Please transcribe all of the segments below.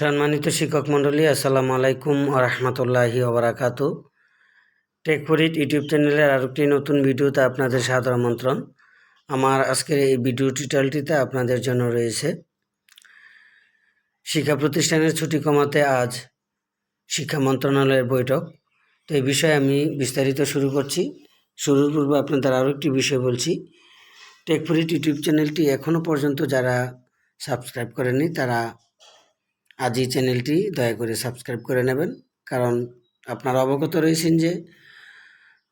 সম্মানিত শিক্ষক মণ্ডলী, আসসালামু আলাইকুম রহমতুল্লাহি ওবরাকাতু টেকফরিট ইউটিউব চ্যানেলের আর একটি নতুন ভিডিওতে আপনাদের সাদর আমন্ত্রণ। আমার আজকের এই ভিডিও টিউটোরিয়ালটিতে আপনাদের জন্য রয়েছে, শিক্ষা প্রতিষ্ঠানের ছুটি কমাতে আজ শিক্ষা মন্ত্রণালয়ের বৈঠক। তো এই বিষয়ে আমি বিস্তারিত শুরু করছি। শুরুর পূর্বে আপনাদের আরও একটি বিষয় বলছি, টেকফরিট ইউটিউব চ্যানেলটি এখনও পর্যন্ত যারা সাবস্ক্রাইব করেনি তারা আজই চ্যানেলটি দয়া করে সাবস্ক্রাইব করে নেবেন। কারণ আপনারা অবগত রয়েছেন যে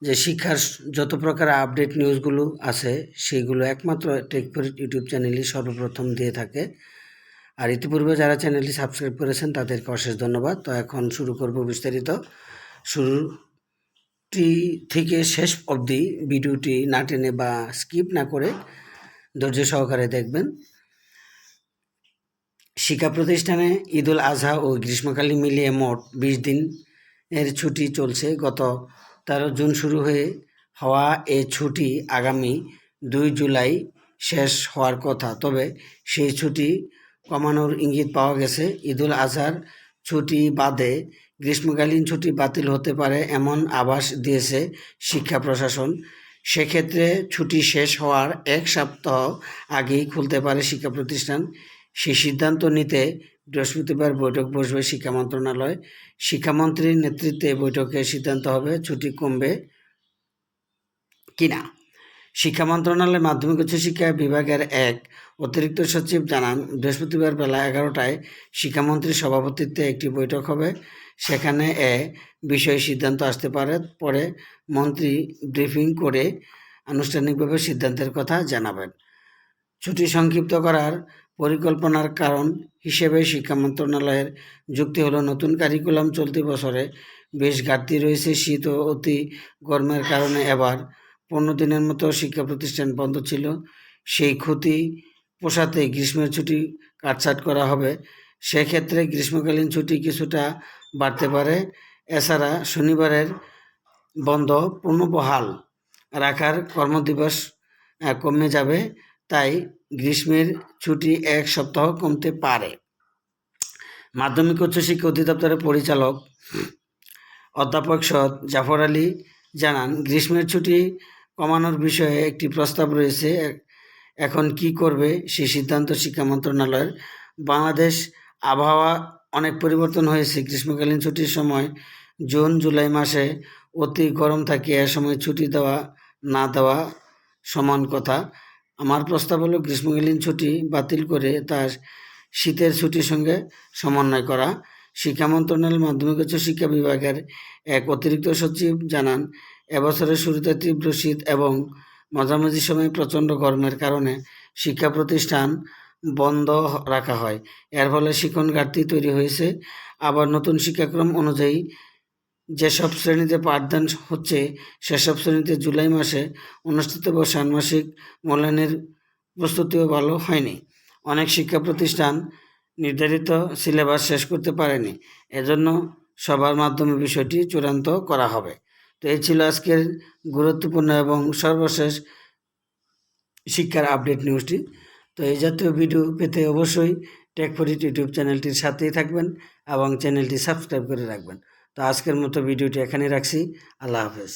যে শিক্ষার যত প্রকার আপডেট নিউজগুলো আছে, সেইগুলো একমাত্র টেকফরিট ইউটিউব চ্যানেলই সর্বপ্রথম দিয়ে থাকে। আর ইতিপূর্বে যারা চ্যানেলটি সাবস্ক্রাইব করেছেন, তাদেরকে অশেষ ধন্যবাদ। তো এখন শুরু করব বিস্তারিত। শুরুটি থেকে শেষ অবধি ভিডিওটি না টেনে বা স্কিপ না করে ধৈর্য সহকারে দেখবেন। শিক্ষা প্রতিষ্ঠানে ঈদুল আজহা ও গ্রীষ্মকালে মিলিয়ে মোট বিশ দিন এর ছুটি চলছে। গত তেরো জুন শুরু হয়ে হওয়া এ ছুটি আগামী দুই জুলাই শেষ হওয়ার কথা। তবে সেই ছুটি কমানোর ইঙ্গিত পাওয়া গেছে। ঈদুল আজহার ছুটি বাদে গ্রীষ্মকালীন ছুটি বাতিল হতে পারে এমন আভাস দিয়েছে শিক্ষা প্রশাসন। সেক্ষেত্রে ছুটি শেষ হওয়ার এক সপ্তাহ আগেই খুলতে পারে শিক্ষা প্রতিষ্ঠান। সেই সিদ্ধান্ত নিতে বৃহস্পতিবার বৈঠক বসবে শিক্ষা মন্ত্রণালয়। শিক্ষামন্ত্রীর নেতৃত্বে বৈঠকে সিদ্ধান্ত হবে ছুটি কমবে কিনা। শিক্ষা মন্ত্রণালয়ের মাধ্যমিক উচ্চশিক্ষা বিভাগের এক অতিরিক্ত সচিব জানান, বৃহস্পতিবার বেলা এগারোটায় শিক্ষামন্ত্রীর সভাপতিত্বে একটি বৈঠক হবে। সেখানে এ বিষয়ে সিদ্ধান্ত আসতে পারে। পরে মন্ত্রী ব্রিফিং করে আনুষ্ঠানিকভাবে সিদ্ধান্তের কথা জানাবেন। ছুটি সংক্ষিপ্ত করার পরিকল্পনার কারণ হিসেবে শিক্ষা মন্ত্রণালয়ের যুক্তি হলো, নতুন কারিকুলাম চলতি বছরে বেশ ঘাটতি রয়েছে, শীত ও অতি গরমের কারণে এবার পনেরো দিনের মতো শিক্ষা প্রতিষ্ঠান বন্ধ ছিল। সেই ক্ষতি পোষাতে গ্রীষ্মের ছুটি কাটছাট করা হবে। সেক্ষেত্রে গ্রীষ্মকালীন ছুটি কিছুটা বাড়তে পারে। এছাড়া শনিবারের বন্ধ পুনঃবহাল রাখার কর্মদিবস কমে যাবে। তাই গ্রীষ্মের ছুটি এক সপ্তাহ কমতে পারে। মাধ্যমিক উচ্চশিক্ষা অধিদপ্তরের পরিচালক অধ্যাপক সদ জাফর আলী জানান, গ্রীষ্মের ছুটি কমানোর বিষয়ে একটি প্রস্তাব রয়েছে, এখন কি করবে সেই সিদ্ধান্ত শিক্ষা মন্ত্রণালয়ের। বাংলাদেশ আবহাওয়া অনেক পরিবর্তন হয়েছে, গ্রীষ্মকালীন ছুটির সময় জুন, জুলাই মাসে অতি গরম থাকে, এ সময় ছুটি দেওয়া না দেওয়া সমান কথা। আমার প্রস্তাব হলো গ্রীষ্মকালীন ছুটি বাতিল করে তার শীতের ছুটির সঙ্গে সমন্বয় করা। শিক্ষা মন্ত্রণালয়ের মাধ্যমিক উচ্চ শিক্ষা বিভাগের এক অতিরিক্ত সচিব জানান, এবছরের শুরুতে তীব্র শীত এবং মাঝামাঝি সময়ে প্রচণ্ড গরমের কারণে শিক্ষা প্রতিষ্ঠান বন্ধ রাখা হয়। এর ফলে শিক্ষণ ঘাটতি তৈরি হয়েছে। আবার নতুন শিক্ষাক্রম অনুযায়ী যেসব শ্রেণীতে পাঠদান হচ্ছে, সেসব শ্রেণীতে জুলাই মাসে অনুষ্ঠিত ষান্মাসিক মূল্যায়নের প্রস্তুতিও ভালো হয়নি। অনেক শিক্ষা প্রতিষ্ঠান নির্ধারিত সিলেবাস শেষ করতে পারেনি। এজন্য সবার মাধ্যমে বিষয়টি চূড়ান্ত করা হবে। তো এই ছিল আজকের গুরুত্বপূর্ণ এবং সর্বশেষ শিক্ষার আপডেট নিউজটি। তো এই জাতীয় ভিডিও পেতে অবশ্যই টেক ফরিট ইউটিউব চ্যানেলটির সাথেই থাকবেন এবং চ্যানেলটি সাবস্ক্রাইব করে রাখবেন। তো আজকের মতো ভিডিওটি এখানে রাখছি। আল্লাহ হাফেজ।